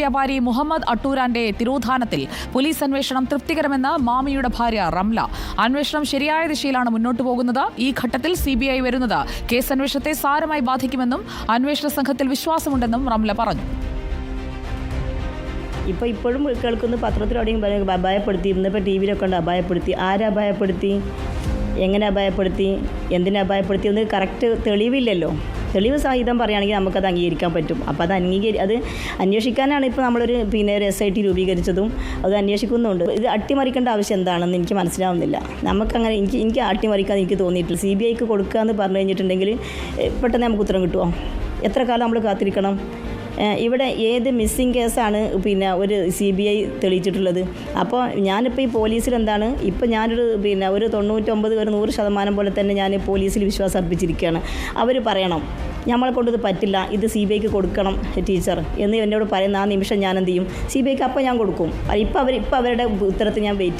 വ്യാപാരി മുഹമ്മദ് അട്ടൂരാന്റെ തിരോധാനത്തിൽ പോലീസ് അന്വേഷണം തൃപ്തികരമെന്ന് മാമിയുടെ ഭാര്യ റംല. അന്വേഷണം ശരിയായ ദിശയിലാണ് മുന്നോട്ടു പോകുന്നത്. ഈ ഘട്ടത്തിൽ സി ബി ഐ വരുന്നത് കേസ് അന്വേഷണത്തെ സാരമായി ബാധിക്കുമെന്നും അന്വേഷണ സംഘത്തിൽ വിശ്വാസമുണ്ടെന്നും റംല പറഞ്ഞു. ഇപ്പോൾ ഇപ്പോഴും കേൾക്കുന്ന പത്രത്തിലൂടെയും അപായപ്പെടുത്തി ഇന്നിപ്പോൾ ടി വിയിലൊക്കെ ഉണ്ട് അപായപ്പെടുത്തി ആരെ അപായപ്പെടുത്തി എങ്ങനെ അപായപ്പെടുത്തി എന്തിനെ അപായപ്പെടുത്തി എന്ന് കറക്റ്റ് തെളിവില്ലല്ലോ. തെളിവ് സഹിതം പറയുകയാണെങ്കിൽ നമുക്കത് അംഗീകരിക്കാൻ പറ്റും. അപ്പോൾ അത് അംഗീകരി അത് അന്വേഷിക്കാനാണ് ഇപ്പോൾ നമ്മളൊരു പിന്നെ ഒരു എസ് ഐ ടി രൂപീകരിച്ചതും അത് അന്വേഷിക്കുന്നുണ്ട്. ഇത് അട്ടിമറിക്കേണ്ട ആവശ്യം എന്താണെന്ന് എനിക്ക് മനസ്സിലാവുന്നില്ല. നമുക്കങ്ങനെ എനിക്ക് എനിക്ക് അട്ടിമറിക്കാൻ എനിക്ക് തോന്നിയിട്ടില്ല. സി ബി ഐക്ക് കൊടുക്കുക എന്ന് പറഞ്ഞു കഴിഞ്ഞിട്ടുണ്ടെങ്കിൽ പെട്ടെന്ന് നമുക്ക് ഉത്തരം കിട്ടുമോ എത്ര കാലം നമ്മൾ കാത്തിരിക്കണം? ഇവിടെ ഏത് മിസ്സിങ് കേസാണ് പിന്നെ ഒരു സി ബി ഐ തെളിയിച്ചിട്ടുള്ളത്? അപ്പോൾ ഞാനിപ്പോൾ ഈ പോലീസിൽ എന്താണ്? ഇപ്പോൾ ഞാനൊരു പിന്നെ ഒരു തൊണ്ണൂറ്റൊമ്പത് ഒരു നൂറ് ശതമാനം പോലെ തന്നെ ഞാൻ പോലീസിൽ വിശ്വാസം അർപ്പിച്ചിരിക്കുകയാണ്. അവർ പറയണം നമ്മളെ കൊണ്ട് ഇത് പറ്റില്ല ഇത് സി ബി ഐക്ക് കൊടുക്കണം ടീച്ചർ. എന്ന് എന്നോട് പറയുന്ന ആ നിമിഷം ഞാൻ എന്ത് ചെയ്യും? സി ബി ഐക്ക് അപ്പോൾ ഞാൻ കൊടുക്കും. ഇപ്പോൾ അവർ ഇപ്പോൾ അവരുടെ ഉത്തരത്തിൽ ഞാൻ വെയിറ്റ്